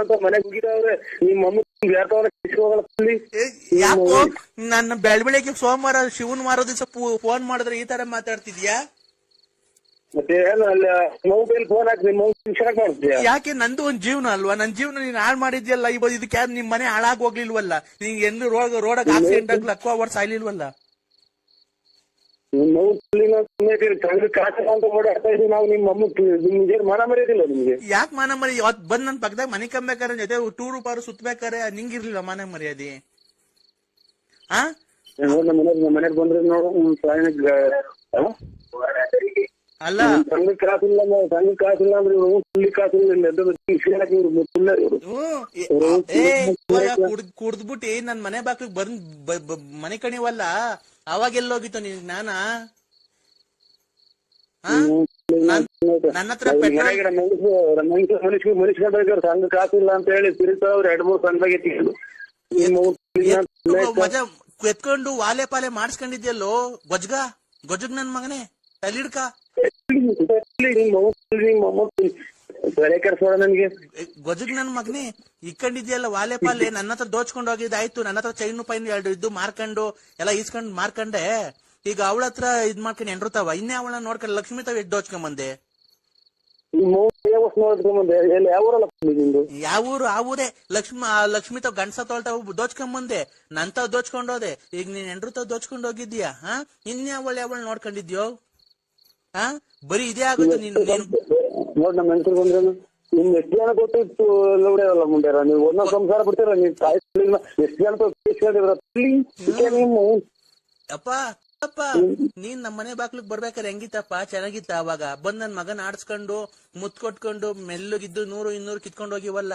ಅಂತ ಮನೆಗೆ ಹೋಗಿದವ್ರೆ ನಿಮ್ಮ ಅಮ್ಮ ಅಲ್ಲಿ? ಏ, ಯಾಕೋ ನನ್ನ ಬೆಳ್ ಬೆಳಿಗ್ಗೆ ಸೋಮವಾರ ಶಿವನ್ ಮಾರೋ ದಿವಸ ಫೋನ್ ಮಾಡಿದ್ರೆ ಈ ತರ ಮಾತಾಡ್ತಿದ್ಯಾ? ಮತ್ತೆ ಏನು ಅಲ್ಲಿ ಮೊಬೈಲ್ ಫೋನ್ ಹಾಕಿ ನಿಮ್ಮ ಶಿಕ್ಷಣ ಮಾಡ್ತೀಯ ಯಾಕೆ ನಂದು ಒಂದ್ ಜೀವನ ಅಲ್ವಾ? ನನ್ ಜೀವನ ನೀನ್ ಹಾಳು ಮಾಡಿದ್ಯಲ್ಲ ಇವತ್ತು ಇದಕ್ಕೆ ಯಾರು ನಿಮ್ ಮನೆ ಹಾಳಾಗ್ ಹೋಗ್ಲಿಲ್ವಲ್ಲ? ನೀನ್ ಎಲ್ಲಿ ರೋಡ್ ರೋಡಾಗ ಆಕ್ಸಿಡೆಂಟ್ ಆಗ್ಲಿ ಅಕ್ವಾ ವರ್ಷ ಸಾಯ್ಲಿಲ್ವಲ್ಲ? ನಿಮ್ಮ ಸುಮ್ಮನೆ ಸಂಘ ಕಾಸಿಲ್ಲ ಅಂತ ಓಡಾಡ್ತಾ ಇದೀವಿ ನಾವು ನಿಮ್ಮ ಅಮ್ಮ ನಿಮ್ಗೆ ಮಾನ ಮರ್ಯಾದಿಲ್ಲ ನಿಮ್ಗೆ? ಯಾಕೆ ಮಾನ ಮರಿ ಅವತ್ ಬಂದ್ ನನ್ ಪಕ್ಕದಾಗ ಮನೆ ಕಮ್ಬೇಕಾರೆ ಜೊತೆ ಟೂರ್ ಪಾರು ಸುತ್ತಬೇಕಾರೆ ನಿಂಗಿರ್ಲಿಲ್ಲ ಮಾನ ಮರ್ಯಾದೆ. ಆ? ನೋಡ್ ನಮ್ಮ ಮನೆ ನಮ್ಮ ಮನೆಗೆ ಬಂದ್ರೆ ನೋಡು? ಅಲ್ಲ. ಸಣ್ಣ ಸಂಘ ಕಾಸಿಲ್ಲ ಸಣ್ಣ ಸಂಘ ಕಾಸಿಲ್ಲ ಅಂದ್ರೆ ಇಲ್ಲಿ ಕಾಸಿಲ್ಲ ಕುಡ್ದ್ಬಿಟ್ಟಿ ನನ್ ಮನೆ ಬಾಕ್ಲಿಗೆ ಬಂದ್ ಮನೆ ಕಣಿವಲ್ಲ ಅವಾಗ ಎಲ್ಲೋಗಿತ್ತು ನೀನ್ ಜ್ಞಾನ ನನ್ನ ಹತ್ರ ಮನುಷ್ಯ ಮನುಷ್ಯರು ಸಂಘ ಕಾಸಿಲ್ಲ ಅಂತ ಹೇಳಿ ತಿರುಗ್ತಾವ್ರು ಎರಡ್ ಮೂರ್ ಸಂಘದಾಗ ಮಜಾ ಎತ್ಕೊಂಡು ವಾಲೆ ಪಾಲೆ ಮಾಡಿಸ್ಕೊಂಡಿದ್ಯಲ್ಲೋ ಗೊಜ್ಗ? ಗೊಜ್ಗ ನನ್ ಮಗನೇ ತಲಿಡ್ಕ ಗೊಜಗ್ ನನ್ ಮಗನೇ ಇಕ್ಕಂಡಿದ್ಯಾಲ ವಾಲೆ ಪಾಲೆ, ನನ್ನ ಹತ್ರ ದೋಚ್ಕೊಂಡು ಹೋಗಿದ್ದಾಯ್ತು, ನನ್ನ ಹತ್ರ ಚೈನು ಪೈನ್ ಎರಡು ಇದ್ದು ಮಾರ್ಕೊಂಡು, ಎಲ್ಲ ಈಸ್ಕೊಂಡ್ ಮಾರ್ಕಂಡೆ. ಈಗ ಅವಳ ಹತ್ರ ಇದ್ ಮಾಡ್ಕೊಂಡು ಎಂಡ್ರತಾವ ಇನ್ನೇ ಅವಳ ನೋಡ್ಕೊಂಡು ಲಕ್ಷ್ಮಿ ತಾವ್ ಎಷ್ಟು ದೋಚ್ಕೊಂಬಂದೆ? ಬಂದೆ ಯಾವ ಊರು? ಆ ಊರೇ. ಲಕ್ಷ್ಮ ಲಕ್ಷ್ಮೀ ತಾವ್ ಗಂಡ್ಸ ತೊಳ್ತಾವ ದೋಚ್ಕೊಂಬಂದೆ. ನಂತಾವ್ ದೋಚ್ಕೊಂಡೋದೆ. ಈಗ ನೀನ್ ಎಂಡ್ರು ತಾವ್ ದೋಚ್ಕೊಂಡ್ ಹೋಗಿದ್ಯಾ ಹಾ? ಇನ್ನೇ ಅವಳ ಯಾವಳ ನೋಡ್ಕೊಂಡಿದ್ಯೋ? ಹಾ ಬರೀ ಇದೇ ಆಗುತ್ತೆ ನೀನ್ ನೀನ್. ನೋಡ್ ನಮ್ಮ ಹೆಂಗಸರು ಬಂದ್ರೇನು ನಿಮ್ ಎಷ್ಟು ಜನ ಗೊತ್ತಿತ್ತು ಲೌಡೆಯಲ್ಲ ಮುಂಡ್ಯಾರ ನೀವು ಒಂದೊಂದ್ ಸಂಸಾರ ಬಿಡ್ತೀರ? ನೀವ್ ತಾಯಿ ಎಷ್ಟು ಜನ ಇಸ್ಕೊಂಡಿದ್ರ ನಿಮ್ಮ ಅಪ್ಪ ಅಪ್ಪ ನೀನ್? ನಮ್ಮ ಮನೆ ಬಾಗ್ಲಿಗ್ ಬರ್ಬೇಕಾದ್ರೆ ಹೆಂಗಿತ್ತಪ್ಪ? ಚೆನ್ನಾಗಿತ್ತ ಅವಾಗ? ಬಂದ್ ನನ್ ಮಗನ್ ಆಡ್ಸ್ಕೊಂಡು ಮುತ್ ಕೊಟ್ಕೊಂಡು ಮೆಲ್ಲಗಿದ್ದು ನೂರು ಇನ್ನೂರು ಕಿತ್ಕೊಂಡು ಹೋಗಿವಲ್ಲ?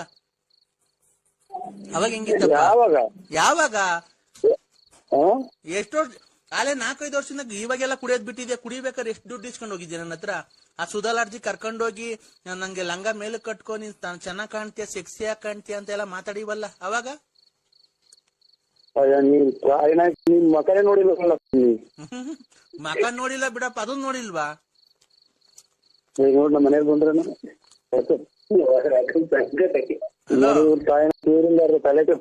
ಅವಾಗ ಹೆಂಗಿತ್ತ ಯಾವಾಗ? ಯಾವಾಗ? ಎಷ್ಟೋ ಆಲೆ ನಾಲ್ಕೈದು ವರ್ಷದಿಂದ ಇವಾಗೆಲ್ಲ ಕುಡಿಯೋದ್ ಬಿಟ್ಟಿದ್ಯಾ? ಕುಡಿಬೇಕಾದ್ರೆ ಎಷ್ಟು ದುಡ್ಡು ಇಸ್ಕೊಂಡು ಹೋಗಿದ್ಯಾ ನನ್ನ ಹತ್ರ? ಆ ಸುಧಾಲಾರ್ಜಿ ಕರ್ಕೊಂಡೋಗಿ ನಂಗೆ ಲಂಗ ಮೇಲೆ ಕಟ್ಕೊ ನೀನ್ ತಾನ್ ಚೆನ್ನಾಗ್ ಕಾಣ್ತೀಯ ಸೆಕ್ಸಿಯಾಗಿ ಕಾಣ್ತೀಯ ಅಂತ ಎಲ್ಲ ಮಾತಾಡಿವಲ್ಲ ಅವಾಗ? ಮಕ ನೋಡಿಲ್ಲ ಬಿಡಪ್ಪ ಅದನ್ನ ನೋಡಿಲ್ವಾ? ಮನೆಗೆ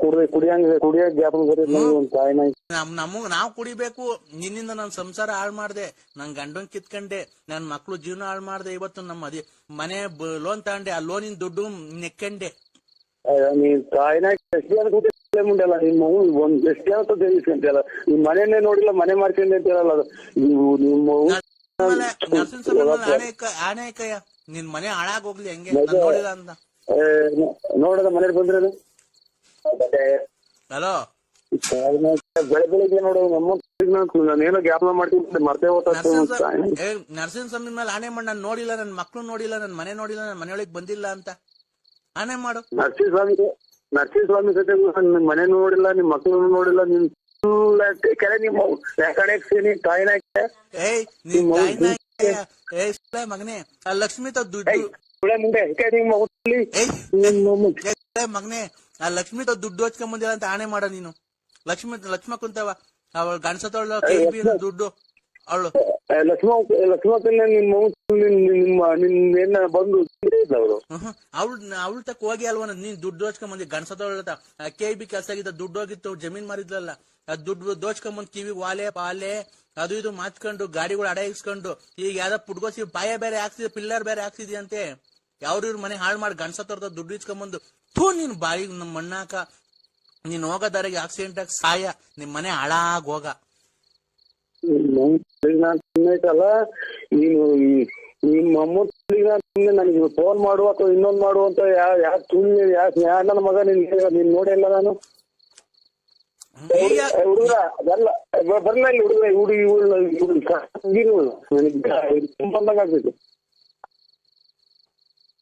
ಕುಡಿ ಕುಡಿಯಂಗ ಕುಡಿಯೋ ಜ್ಞಾಪಕ ಬರೀ ಒಂದ್ ತಾಯಿನ. ನಮ್ ನಮಗ್ ನಾವ್ ಕುಡಿಬೇಕು. ನಿನ್ನಿಂದ ನನ್ ಸಂಸಾರ ಹಾಳ್ ಮಾಡ್ದೆ ನನ್ ಗಂಡನ್ ಕಿತ್ಕಂಡೆ. ನನ್ ಮಕ್ಳು ಜೀವನ ಹಾಳ್ ಮಾಡ್ದೆ ಇವತ್ತು ನಮ್ಮ ಅದೇ ಮನೆ ಲೋನ್ ತಗೊಂಡೆ. ಆ ಲೋನಿನ ದುಡ್ಡು ನೆಕ್ಕಂಡೆ. ಮುಂಡಲ್ಲ. ನಿಮ್ ಮಗು ಒಂದ್ ಎಷ್ಟು ಜನ ತೆಗಿಸ್ಕೊಂತಿಯಲ್ಲ ನಿಮ್ ಮನೆಯನ್ನೇ ನೋಡಿಲ್ಲ ಮನೆ ಮಾಡ್ಕೊಂಡೆ ಅಂತ ಹೇಳಲ್ಲ ನೀವು ನಿಮ್ಮ ಇಕ್ಕ- ಆಣೆ ನಿನ್ ಮನೆ ಹಾಳಾಗ್ ಹೋಗ್ಲಿ ಹೆಂಗೆ? ನೋಡಿಲ್ಲ ಅಂತ. ನೋಡದ ಮನೆಗೆ ಬಂದ್ರೆ ಹಲೋ? ಬೆಳೆ ಬೆಳಿಗ್ಗೆ ನೋಡು ನಮ್ಮ ನಾನೇನೋ ಜ್ಞಾಪನ ಮಾಡ್ತೀನಿ ಮರ್ತೇ ಹೋಗ್ತಾ ನರಸಿಂಹ ಸ್ವಾಮಿ ಮೇಲೆ ಆನೆ ಮಾಡಿ ನಾನು ನೋಡಿಲ್ಲ ನನ್ನ ಮಕ್ಳು ನೋಡಿಲ್ಲ ನನ್ನ ಮನೆ ನೋಡಿಲ್ಲ ನನ್ನ ಮನೆಯೊಳಗೆ ಬಂದಿಲ್ಲ ಅಂತ. ಆನೆ ಮಾಡು. ನರಸಿಂಹ ಸ್ವಾಮಿ ನರಸಿಂಹ ಸ್ವಾಮಿ ಜೊತೆ ನಿಮ್ ಮನೆ ನೋಡಿಲ್ಲ ನಿಮ್ ಮಕ್ಳು ನೋಡಿಲ್ಲ ನಿಮ್ ಕೆರೆ ನಿಮ್ಮ ಯಾಕಡೆ ನೀನ್ ತಾಯಿನ ಏಯ್ ನಿನ್ ತಾಯಿನ ಏ ಸುಳ್ಳೆ ಮಗನೇ. ಆ ಲಕ್ಷ್ಮಿ ತಾವ್ ದುಡ್ಡು. ಏಯ್ ಮಗನೇ. ಆ ಲಕ್ಷ್ಮಿ ತಾವ್ ದುಡ್ಡು ಹಚ್ಕೊಂಡ್ ಬಂದಿಲ್ಲ ಅಂತ ಆಣೆ ಮಾಡ ನೀನು. ಲಕ್ಷ್ಮಿ ಲಕ್ಷ್ಮ ಕುಂತವ. ಅವಳು ಕೈ ಬೀರ ದುಡ್ಡು ಅವಳು. ಏ, ಲಕ್ಷ್ಮ ಲಕ್ಷ್ಮಕ್ಕನ ನಿಮ್ಮ ನಿಮ್- ನಿಮ್ಮ ನಿನ್ನ ಬಂದು ಅವರು ಅವಳು ಅವಳ ತಕ್ಕ ಹೋಗಿ ಅಲ್ವ ನೀನ್ ದುಡ್ಡು ದೋಚ್ಕೊಂಡ್ ಬಂದಿ ತೊಳ್ದ ಕೆ ಬಿ ಕೆಲಸ ಆಗಿದ್ದ ದುಡ್ಡು ಹೋಗಿತ್ತು ಜಮೀನ್ ಮಾರಿದ್ಲಲ್ಲ. ದುಡ್ಡು ದೋಚ್ಕೊಂಡ್ ಬಂದ್ ಕಿವಿ ವಾಲೆ ಪಾಲೆ ಅದು ಇದು ಮಾತ್ಕೊಂಡು ಗಾಡಿಗಳು ಅಡ ಇಸ್ಕೊಂಡು ಈಗ ಯಾವ್ದೋ ಪುಡ್ಗೋಸಿ ಬಾಯ ಬೇರೆ ಹಾಕ್ಸಿದ ಪಿಲ್ಲರ್ ಬೇರೆ ಹಾಕ್ಸಿದ್ಯಂತೆ ಯಾವ್ರ ಇವ್ರ ಮನೆ ಹಾಳು ಮಾಡಿ ಗಂಡಸ ತೊರ್ದ ದುಡ್ಡು ಇಸ್ಕೊಂಬಂದು ಥೂ ನೀನ್ ಬಾಯಿಗೆ ನಮ್ ಮಣ್ಣಾಕ ನೀನ್ ಹೋಗೋದಾರಿಗೆ ಆಕ್ಸಿಡೆಂಟ್ ಆಗಿ ಸಾಯ ನಿಮ್ ಮನೆ ಹಾಳಾಗ್ ಹೋಗ. ಐತಲ್ಲ ನೀನು ನಿಮ್ಮ ಅಮ್ಮ ನನಗೆ ಫೋನ್ ಮಾಡು ಅಥವಾ ಇನ್ನೊಂದ್ ಮಾಡು ಅಂತ ಯಾರ್ ಸುಳ್ಳು ಯಾ ಯಾ ನನ್ನ ಮಗ ನಿನ್ ನೀನ್ ನೋಡಿಲ್ಲ ನಾನು. ಹುಡುಗ ಅದಲ್ಲ ಬ- ಬರ್ಲ ಇಲ್ಲಿ ಹುಡುಗ ಹುಡುಗಿ ಹುಡುಗಿ ನನಗೆ ಬಂದಂಗ ಆಗ್ತೈತಿ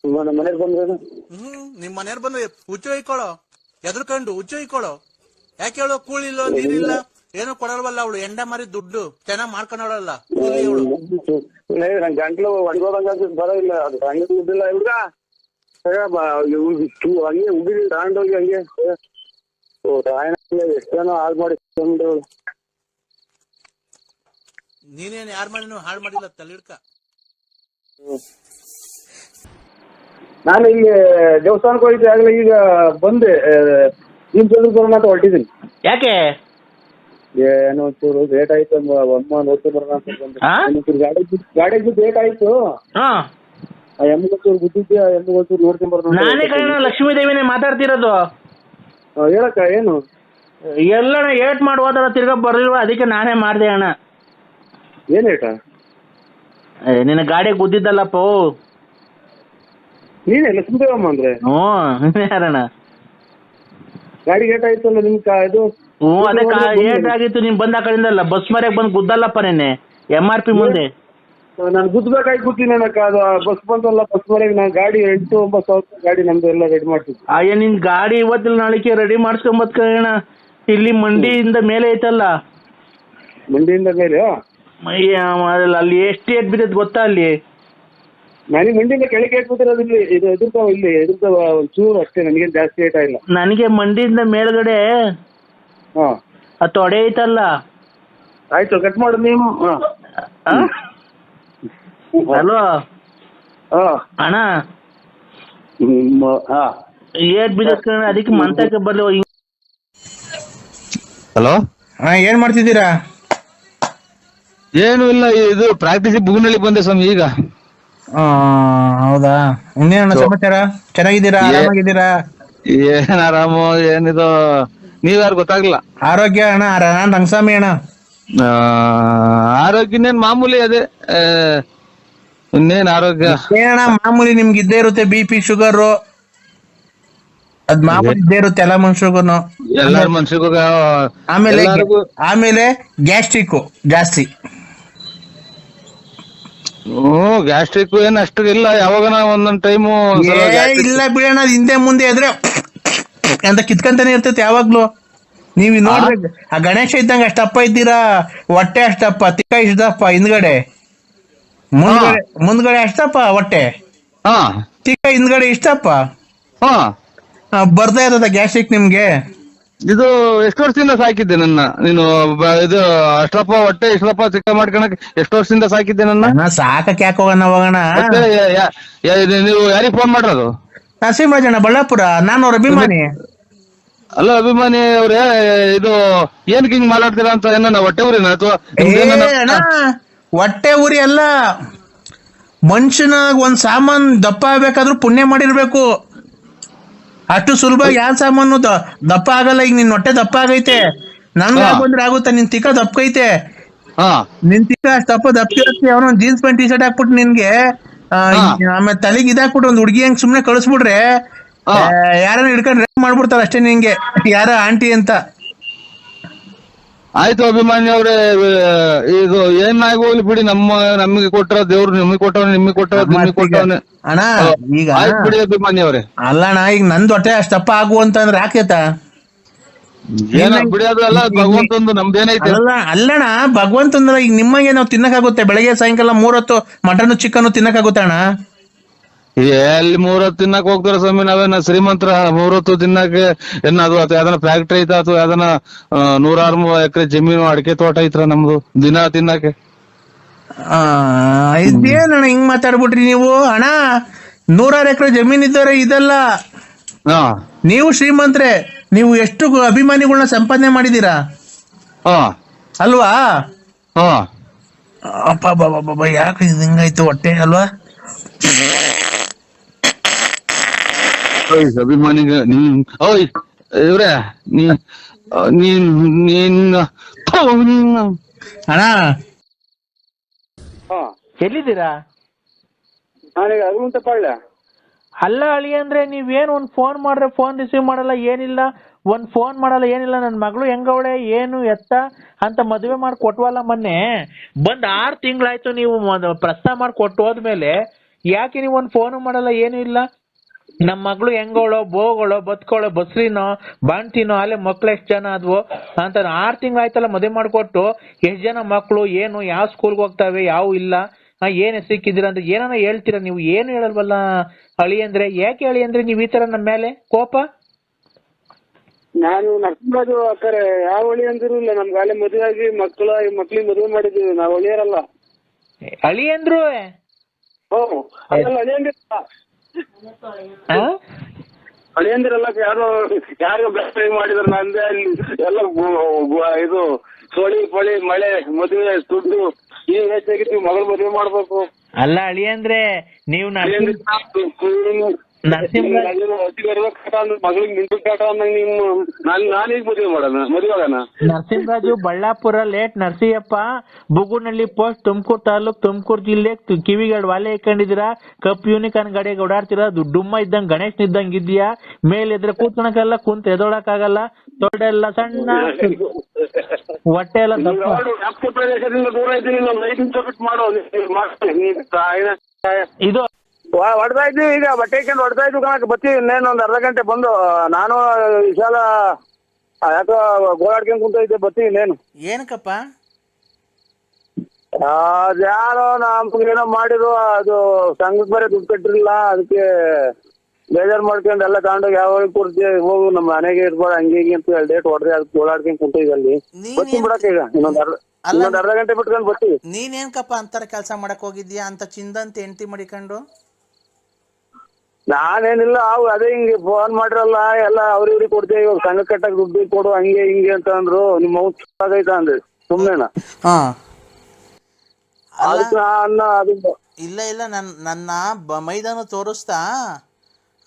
ನಮ್ಮ ಮನೆಗೆ ಬಂದ್ರೆ ನಿಮ್ ಮನೆಯವ್ರು ಬಂದ್ರೆ ಹುಚ್ಚು ಹೊಯ್ಕೊಳ್ಳೋ ಎದ್ರಕೊಂಡು ಕೊಡು ಯಾಕೆ ಹೇಳು ಕೂಳಿಲ್ಲ ನೀರಿಲ್ಲ? ಏನು ಕೊಡಲ್ವಲ್ಲ ಅವಳು. ಎಂಡ ಮಾರಿ ದುಡ್ಡು. ಚೆನ್ನಾಗ್ ಮಾಡ್ಕೊಂಡವಳಲ್ಲ ಕೂಲಿ ಅವಳು ನನ್ ಗಂಟ್ಲು ಒಣಗೋದಂಗ ಇಲ್ಲ ಅದು ಹಂಗೆ ದುಡ್ಡಿಲ್ಲ ಹುಡುಗ. ಹಂಗೆ ಹುಡುಗಿ ತಗೊಂಡೋಗಿ ಹಂಗೆ. ಎಷ್ಟೇನೋ ಹಾಳು ಮಾಡಿ. ನೀನೇನ್ ಯಾರ್ ಮಾಡಿನೂ ಹಾಳು ಮಾಡಿಲ್ಲ ತಲಿಡ್ಕ ನಾನು ಇಲ್ಲಿ ದೇವಸ್ಥಾನಕ್ಕೆ ಹೋಗಿದ್ದೆ ಆಗಲೇ ಈಗ ಬಂದೆ ನಿಮ್ಮ ಬರೋಣ ಅಂತ ಹೊರಟಿದ್ದೀನಿ. ಯಾಕೆ? ಏನೋ ಒಂಚೂರು ಲೇಟ್ ಆಯ್ತು ಅಮ್ಮ ಅಮ್ಮ ನೋಡ್ಕೊಂಡು ಬರೋಣ ಅಂತ ಬಂದೆ. ಆ? ಒಂಚೂರು ಗಾಡಿ ಗಾಡಿಗೆ ಲೇಟ್ ಆಯ್ತು. ಹಾ. ಆ ಎಮ್ಮಿಗೊಂಚೂರು ಗುದ್ದಿದ್ದೆ ಆ ಎಮ್ಮಿಗೊಂಚೂರು ನೋಡ್ಕೊಂಡು ಬರೋಣ ಅಂತ ನಾನೇ ಕಣ ಲಕ್ಷ್ಮೀ ದೇವಿನೇ ಮಾತಾಡ್ತಿರೋದು. ಆ, ಹೇಳಕ್ಕ ಏನು? ಎಲ್ಲ ಏಟ್ ಮಾಡಿ ತಿರ್ಗಾ ಬರ್ಲಿಲ್ವ? ಅದಕ್ಕೆ ನಾನೇ ಮಾಡಿದೆ ಅಣ್ಣ. ಏನ್ ಏಟ ಏ, ನಿನ್ನ ಗಾಡಿ ಗುದ್ದಿದ್ದಲ್ಲಪ್ಪ. ನೀನೇ ಲಕ್ಷ್ಮೀದೇವಮ್ಮ ಅಂದ್ರೆ. ಹ್ಞೂ ಯಾರಣ್ಣ? ಗಾಡಿ ಗೇಟ್ ಆಯ್ತಲ್ಲ ನಿಮ್ ಕಾ ಇದು? ಹ್ಞೂ ಅದೇ ಕಾ ಏಟ್ ಆಗಿತ್ತು ನೀನ್ ಬಂದ ಆ ಕಡೆಯಿಂದಲ್ಲ ಬಸ್ ಮರ್ಯಾಗ ಬಂದು ಗುದ್ದಲ್ಲಪ್ಪ ನೆನ್ನೆ ಎಂ ಆರ್ ಪಿ ಮುಂದೆ. ನಾನು ಗುದ್ದಬೇಕಾಗಿ ಕೂತೀನಿ ಅಕ್ಕ ಅದು ಬಸ್ ಬಂತಲ್ಲ ಬಸ್ ಮನೆಗೆ ನಾನು ಗಾಡಿ ಎಂಟು ಒಂಬತ್ತು ಸಾವಿರ ಗಾಡಿ ನಮ್ದು ಎಲ್ಲ ರೆಡಿ ಮಾಡ್ತಿದ್ದೆ. ಅಯ್ಯ ನಿನ್ ಗಾಡಿ ಇವತ್ತಿಲ್ಲ ನಾಳೆಗೆ ರೆಡಿ ಮಾಡಿಸ್ಕೊಂಬತ್ ಕಣ ಇಲ್ಲಿ ಮಂಡಿಯಿಂದ ಮೇಲೆ ಐತಲ್ಲ. ಮಂಡಿಯಿಂದ ಮೇಲೆ? ಅದ್ರಲ್ಲಿ ಅಲ್ಲಿ ಎಷ್ಟು ಏಟ್ ಬಿದ್ದದ್ ಗೊತ್ತಾ ಅಲ್ಲಿ? ನನಗೆ ಮಂಡಿಯಿಂದ ಕೆಳಗೆ ಹಾಕ್ಬಿಟ್ಟಿರೋದು ಇಲ್ಲಿ ಇದು ಎದುರ್ತಾವ ಇಲ್ಲಿ ಎದುರ್ತಾವ ಚೂರು ಅಷ್ಟೇ ನನಗೇನು ಜಾಸ್ತಿ ಏಟ ಇಲ್ಲ. ನನಗೆ ಮಂಡಿಯಿಂದ ಮೇಲ್ಗಡೆ ಹಾ. ಆ ತೊಡೆ ಐತಲ್ಲ ಆಯ್ತು ಕಟ್ ಮಾಡು ನೀವು ಹಾ. ಆ? ಅಲ್ವಾ ಹಾ. ಅಣ್ಣ? ನಿಮ್ಮ ಹಾ. ಏಟ್ ಕಣ ಅದಕ್ಕೆ ಮಂತಕ್ಕೆ ಬರ್ಲಿ ಹಲೋ? ಹಾ ಏನ್ ಮಾಡ್ತಿದ್ದೀರಾ? ಏನು ಇಲ್ಲ ಇದು ಪ್ರಾಕ್ಟೀಸ್ ಬುಗ್ನಳ್ಳಿ ಬಂದೆ ಸ್ವಾಮಿ ಈಗ. ಆ, ಹೌದಾ? ಇನ್ನೇನು ಸಮಾಚಾರ? ಚೆನ್ನಾಗಿದ್ದೀರಾ? ಆರಾಮಾಗಿದ್ದೀರಾ? ಏನ್ ಆರಾಮು ಏನಿದು? ನೀವ್ಯಾರು ಗೊತ್ತಾಗ್ಲಿಲ್ಲ. ಆರೋಗ್ಯ ಅಣ್ಣ ಆರ- ನಾನ್ ರಂಗಸ್ವಾಮಿ ಅಣ್ಣ. ಆ, ಆರೋಗ್ಯ ಇನ್ನೇನ್ ಮಾಮೂಲಿ ಅದೇ ಆ, ಇನ್ನೇನ್ ಆರೋಗ್ಯ? ಏನಣ್ಣ ಮಾಮೂಲಿ ನಿಮ್ಗೆ ಇದ್ದೇ ಇರುತ್ತೆ ಬಿ ಪಿ ಶುಗರ್ ಅದ್ ಮಾಮೂಲಿ ಇದ್ದೇ ಇರುತ್ತೆ ಎಲ್ಲ ಮನುಷ್ಯರ್ಗುನು ಎಲ್ಲಾರ ಮನ್ಸಿಗೂ ಆಮೇಲೆ ಆಮೇಲೆ ಗ್ಯಾಸ್ಟ್ರಿಕ್ ಜಾಸ್ತಿ. ಹ್ಮ್ ಗ್ಯಾಸ್ಟ್ರಿಕ್ ಏನ್ ಅಷ್ಟು ಇಲ್ಲ ಯಾವಾಗ ಒಂದೊಂದ್ ಟೈಮು ಏ ಇಲ್ಲ ಬಿಡೋಣ ಅದ್ ಹಿಂದೆ ಮುಂದೆ ಇದ್ರೆ ಅಂತ ಕಿತ್ಕಂತಾನೆ ಇರ್ತೈತಿ ಯಾವಾಗ್ಲೂ. ನೀವ್ ನೋಡ್ರಿ ಆ ಗಣೇಶ ಇದ್ದಂಗ ಅಷ್ಟಪ್ಪ ಇದ್ದೀರಾ ಹೊಟ್ಟೆ ಅಷ್ಟಪ್ಪ ತಿಕ್ಕ ಇಷ್ಟಪ್ಪ ಹಿಂದ್ಗಡೆ. ಮುಂದ್ಗಡೆ ಮುಂದ್ಗಡೆ ಅಷ್ಟಪ್ಪ ಹೊಟ್ಟೆ? ಹಾ. ತಿಕ್ಕ ಹಿಂದ್ಗಡೆ ಇಷ್ಟಪ್ಪ ಹಾ. ಆ, ಬರ್ತಾ ಇರ್ತದ ಗ್ಯಾಸ್ಟ್ರಿಕ್ ನಿಮ್ಗೆ? ಇದು ಎಷ್ಟು ವರ್ಷದಿಂದ ಸಾಕಿದ್ದೆ ನನ್ನ? ನೀನು ಬ- ಇದು ಅಷ್ಟಪ್ಪ ಹೊಟ್ಟೆ ಇಷ್ಟಪ್ಪ ಚಿಕ್ಕ ಮಾಡ್ಕೊಳಕ್ ಎಷ್ಟು ವರ್ಷದಿಂದ ಸಾಕಿದ್ದೆ ನನ್ನ? ಅಣ್ಣ ಸಾಕಕ್ ಯಾಕೆ ಹೋಗೋಣ ಹೋಗೋಣ? ಮತ್ತೆ ಯ- ಯ- ಯ- ಇದು ನೀವು ಯಾರಿಗೆ ಫೋನ್ ಮಾಡಿರೋದು? ನರಸಿಂಹರಾಜಣ್ಣ ಬಳ್ಳಾಪುರ ನಾನು ಅವ್ರ ಅಭಿಮಾನಿ. ಅಲ್ಲ ಅಭಿಮಾನಿ ಅವ್ರೆ ಇದು ಏನ್ ಹಿಂಗ್ ಮಾತಾಡ್ತೀರಾ ಅಂತ ಏನ ಹೊಟ್ಟೆ ಊರಿನ? ಅಥವಾ ಏ ಅಣ್ಣ ಹೊಟ್ಟೆ ಉರಿ ಅಲ್ಲ. ಮನುಷ್ಯನಾಗ ಒಂದ್ ಸಾಮಾನ್ ದಪ್ಪ ಆಗ್ಬೇಕಾದ್ರೂ ಪುಣ್ಯ ಮಾಡಿರ್ಬೇಕು. ಅಷ್ಟು ಸುಲಭ ಯಾವ ಸಾಮಾನು ದಪ್ಪ ಆಗಲ್ಲ ಈಗ ನಿನ್ ಹೊಟ್ಟೆ ದಪ್ಪ ಆಗೈತೆ ನನ್ಗೆ ಹಾ. ಬಂದ್ರೆ ಆಗುತ್ತಾ? ನಿನ್ ತಿಕ್ಕ ದಪ್ಪಕೈತೆ ಹಾ. ನಿನ್ ತಿಕ್ಕ ಅಷ್ಟು ದಪ್ಪ ದಪ್ಪ ಇರುತ್ತೆ ಅವನು ಜೀನ್ಸ್ ಪ್ಯಾಂಟ್ ಟಿ ಶರ್ಟ್ ಹಾಕ್ಬಿಟ್ಟು ನಿನ್ಗೆ. ಆಮೇಲೆ ತಲೆಗೆ ಇದಾಕ್ಬಿಟ್ಟು ಒಂದ್ ಹುಡುಗಿ ಹಂಗ್ ಸುಮ್ನೆ ಕಳಿಸ್ಬಿಟ್ರೆ. ಯಾರನ್ನ ಹಿಡ್ಕೊಂಡು ರೇಪ್ ಮಾಡ್ಬಿಡ್ತಾರ ಅಷ್ಟೇ ನಿಂಗೆ ಯಾರ ಆಂಟಿ ಅಂತ. ಆಯ್ತು ಅಭಿಮಾನಿ ಅವ್ರೆ ಇದು ಏನ್ ಹೋಗ್ಲಿ ಬಿಡಿ ನಮ್ಮ ನಮಗೆ ಕೊಟ್ಟರ ದೇವ್ರು ನಿಮಗೆ ಕೊಟ್ಟವನೆ ನಿಮಗೆ ಕೊಟ್ಟರ ನಿಮಗೆ ಕೊಟ್ಟವನೆ. ಅಣ್ಣ ಈಗ ಆಯ್ತು ಬಿಡಿ ಅಭಿಮಾನಿ ಅವ್ರೆ. ಅಲ್ಲಣ್ಣ ಈಗ ನಂದ್ ಹೊಟ್ಟೆ ಅಷ್ಟಪ್ಪ ಆಗು ಅಂತಂದ್ರೆ ಯಾಕೇತ ಏನ ಬಿಡಿ ಅದು ಎಲ್ಲ ಭಗವಂತಂದು ನಮ್ದೇನೈತೆ ಅಲ್ಲ ಅಲ್ಲಣ್ಣ ಭಗವಂತಂದ್ರ ಈಗ ನಿಮ್ಮಂಗೆ ನಾವು ತಿನ್ನಕ್ಕಾಗುತ್ತೆ. ಬೆಳಗ್ಗೆ ಸಾಯಂಕಾಲ ಮೂರೊತ್ತು ಮಟನ್ ಚಿಕನ್ ತಿನ್ನಕ್ಕಾಗುತ್ತೆ ಅಣ್ಣ. ಎಲ್ಲಿ ಮೂರೊತ್ತು ತಿನ್ನಕ್ ಹೋಗ್ತಾರ ಸ್ವಾಮಿ? ನಾವೇನ ಶ್ರೀಮಂತರ ಮೂರೊತ್ತು ತಿನ್ನಕ್ಕೆ ಏನಾದ್ರು ಅಥವಾ ಯಾವ್ದನ ಫ್ಯಾಕ್ಟ್ರಿ ಐತ ಅಥವಾ ಯಾವ್ದನ ನೂರಾರು ಎಕರೆ ಜಮೀನು ಅಡಿಕೆ ತೋಟ ಐತ್ರ ನಮ್ದು ದಿನ ತಿನ್ನಕ್ಕೆ ಇದೇನಣ್ಣ ಹಿಂಗ್ ಮಾತಾಡ್ಬಿಟ್ರಿ ನೀವು? ಅಣ್ಣ ನೂರಾರು ಎಕರೆ ಜಮೀನ್ ಇದ್ದಾರೆ ಇದೆಲ್ಲ. ಹಾ. ನೀವು ಶ್ರೀಮಂತ್ರೆ ನೀವು ಎಷ್ಟು ಅಭಿಮಾನಿಗಳನ್ನ ಸಂಪಾದನೆ ಮಾಡಿದೀರಾ ಹಾ. ಅಲ್ವಾ? ಹಾ. ಅಪ್ಪ ಬಾಬಾ ಯಾಕೆ ಹಿಂಗಾಯ್ತು ಹೊಟ್ಟೆ ಅಲ್ವಾ? ಅಭಿಮಾನಿಗ ನೀನ್ ಓಯ್ ಇವ್ರೆ ನೀ ನೀನ್ ನೀನ್ ಥು, ನೀನ್- ಅಣ್ಣ. ಹಾ. ಎಲ್ಲಿದ್ದೀರಾ? ನಾನೀಗ ಅಲ್ಲ ಅಳಿ ಅಂದ್ರೆ ನೀವೇನ್ ಒಂದ್ ಫೋನ್ ಮಾಡ್ರೆ ಫೋನ್ ರಿಸೀವ್ ಮಾಡಲ್ಲ ಏನಿಲ್ಲ. ಒಂದ್ ಫೋನ್ ಮಾಡಲ್ಲ ಏನಿಲ್ಲ. ನನ್ ಮಗಳು ಹೆಂಗವಳೆ ಏನು ಎತ್ತ ಅಂತ ಮದುವೆ ಮಾಡಿ ಕೊಟ್ವಲ್ಲ ಮೊನ್ನೆ. ಬಂದ್ ಆರ್ ತಿಂಗಳಾಯ್ತು ನೀವು ಪ್ರಸ್ತಾವ ಮಾಡಿ ಕೊಟ್ಟು ಹೋದ್ಮೇಲೆ ಯಾಕೆ ನೀವು ಒಂದ್ ಫೋನು ಮಾಡಲ್ಲ ಏನು ಇಲ್ಲ? ನಮ್ ಮಗಳು ಹೆಂಗೋಳೋ ಬೋಗಳೋ ಬತ್ಕೊಳ್ಳೋ ಬಸ್ರಿನೋ ಬಾಣ್ತಿನೋ ಅಲ್ಲೇ ಮಕ್ಳು ಎಷ್ಟ್ ಜನ ಆದ್ವು ಅಂತ ಆರ್ ತಿಂಗಳಾಯ್ತಲ್ಲ ಮದುವೆ ಮಾಡ್ಕೊಟ್ಟು ಎಷ್ಟು ಜನ ಮಕ್ಳು ಏನು ಯಾವ ಸ್ಕೂಲ್ಗೆ ಹೋಗ್ತಾವೆ ಯಾವ ಇಲ್ಲ ಏನ್ ಸಿಕ್ಕಿದ್ದೀರಾ ಅಂತ ಏನಾನ ಹೇಳ್ತೀರಾ ನೀವು? ಏನು ಹೇಳಲ್ವಲ್ಲ ಅಳಿ ಅಂದ್ರೆ? ಯಾಕೆ ಹೇಳಿ ಅಂದ್ರೆ ನೀವ್ ಈ ತರ ನಮ್ಮ ಮೇಲೆ ಕೋಪ? ನಾನು ನಡ್ಕೊಂಡು ಅಕ್ಕರೆ ಯಾವ ಹಳಿ ಅಂದಿರು ಇಲ್ಲ. ನಮ್ಗೆ ಅಲ್ಲೇ ಮದುವೆ ಆಗಿ ಮಕ್ಕಳ ಮಕ್ಳಿಗೆ ಮದುವೆ ಮಾಡಿದ್ದೀವಿ. ನಾವು ಹಳಿಯರಲ್ಲ ಅಳಿ ಅಂದ್ರು ಹ್ಞೂ ಯಾರು? ಅಳಿಯಂದಿರೆಲ್ಲ ಯಾರು ಯಾರಿಗ ಬೆಸ್ಟ್ ಮಾಡಿದ್ರು ನಂದೇ ಅಲ್ಲಿ ಎಲ್ಲ ಇದು ಸೋಳಿ ಪಳಿ ಮಳೆ ಮದುವೆ ದುಡ್ಡು ಈಗ ಹೆಚ್ಚಾಗಿತ್ತು ಮಗಳು ಮದುವೆ ಮಾಡ್ಬೇಕು ಅಲ್ಲ ಅಳಿಯಂದ್ರೆ ನೀವ್ ನೀವು ನರಸಿಂಹ ಮಗಳಿಗೆ ನಿಂತು ಕಾಟ ಅಂದಂಗ ನಿಮ್ಮ ನಾನ್ ನಾನೀಗ ಮದುವೆ ಮಾಡೋಣ ಮದುವೆ ಆಗೋಣ? ನರಸಿಂಹರಾಜು ಬಳ್ಳಾಪುರ ಲೇಟ್ ನರಸಿಂಹಪ್ಪ ಬುಗುನಳ್ಳಿ ಪೋಸ್ಟ್ ತುಮಕೂರು ತಾಲೂಕ್ ತುಮಕೂರು ಜಿಲ್ಲೆ ಕಿವಿಗಳು ವಾಲೆ ಇಟ್ಕೊಂಡಿದ್ದೀರಾ ಕಪ್ ಯೂನಿಕಾರ್ನ್ ಗಾಡಿಗೆ ಓಡಾಡ್ತೀರಾ? ದುಡ್ಡುಮ್ಮ ಇದ್ದಂಗೆ ಗಣೇಶನ್ ಗಣೇಶ್ ಇದ್ದಂಗೆ ಇದೆಯಾ ಮೇಲೆ ಎದ್ರೆ ಕೂತ್ಕೊಳಕ್ಕೆಲ್ಲ ಕುಂತ ಎದೋಳಕ್ಕಾಗಲ್ಲ. ತೊಡೆಲ್ಲ ಸಣ್ಣ. ಹೊಟ್ಟೆ ಎಲ್ಲ ಪ್ರದೇಶದಿಂದ ದೂರ ಇದ್ದೀನಿ ಮಾಡೋ ಇದು ಹೊಡ್ತಾ ಇದ್ವಿ ಈಗ ಬಟ್ಟೆ ಹಾಕೊಂಡು ಹೊಡ್ತಾ ಇದ್ವಿ ಕಣಕ್ ಬತ್ತೀವಿ ಇನ್ನೇನು ಒಂದ್ ಅರ್ಧ ಗಂಟೆ ಬಂದು ನಾನು ವಿಶಾಲ ಯಾಕೋ ಗೋಳಾಡ್ಕೊಂಡ್ ಕುಂತ ಇದ್ದೆ ಬತ್ತಿ ಇನ್ನೇನು. ಏನಕ್ಕಪ್ಪ? ಅದ್ಯಾರೋ ಏನೋ ಮಾಡಿದ್ರು ಅದು ಸಂಘಕ್ ಬೇರೆ ದುಡ್ಡು ಕಟ್ಟಿರಲಿಲ್ಲ ಅದಕ್ಕೆ ಬೇಜಾರ್ ಮಾಡ್ಕೊಂಡು ಎಲ್ಲ ತಗೊಂಡೋಗಿ ಯಾವಾಗ ಕೂರ್ತಿ ಹೋಗು ನಮ್ಮ ಮನೆಗೆ ಇರ್ಬೋದು ಹಂಗೆ ಹಿಂಗೆ ಅಂತ ಹೇಳಿ ಡೇಟ್ ಹೊಡೆದ್ರೆ ಅದಕ್ಕೆ ಗೋಳಾಡ್ಕೊಂಡ್ ಕುಂತ ಅಲ್ಲಿ. ನೀನ್ ಬರ್ತೀನಿ ಏನ್- ಬಿಡಕ್ಕೆ ಈಗ ಇನ್ನೊಂದ್ ಅರ್ಧ ಅಲ್ಲ- ಇನ್ನೊಂದ್ ಅರ್ಧ ಗಂಟೆ ಬಿಟ್ಕೊಂಡು ಬರ್ತೀವಿ ನೀನೇನ್ಕಪ್ಪ ಅಂತರ ಕೆಲಸ ಮಾಡಕ್ ಹೋಗಿದ್ಯಾ ಅಂತ ಚಿಂದಂತ ಹೆಂಡತಿ ಮಡಿಕೊಂಡು? ನಾನೇನಿಲ್ಲ ಅವ್ ಅದೇ ಹಿಂಗೆ ಫೋನ್ ಮಾಡ್ರಲ್ಲ ಎಲ್ಲ ಅವ್ರಿವ್ರಿಗೆ ಕೊಡ್ತೇವೆ ಇವಾಗ ಸಂಘ ಕಟ್ಟಕ್ ದುಡ್ಡು ಕೊಡು ಹಂಗೆ ಹಿಂಗೆ ಅಂತ ಅಂದ್ರು. ನಿಮ್ಮ ಮೌತ್ ಅಂದ್ರೆ ಅಂದೆ ಸುಮ್ನೆನಾ? ಹಾ. ಅದಕ್ಕೆ ನಾನು ಅದು ಇಲ್ಲ ಇಲ್ಲ ನನ್ ನನ್ನ ಬ- ಮೈದಾನ ತೋರಿಸ್ತಾ?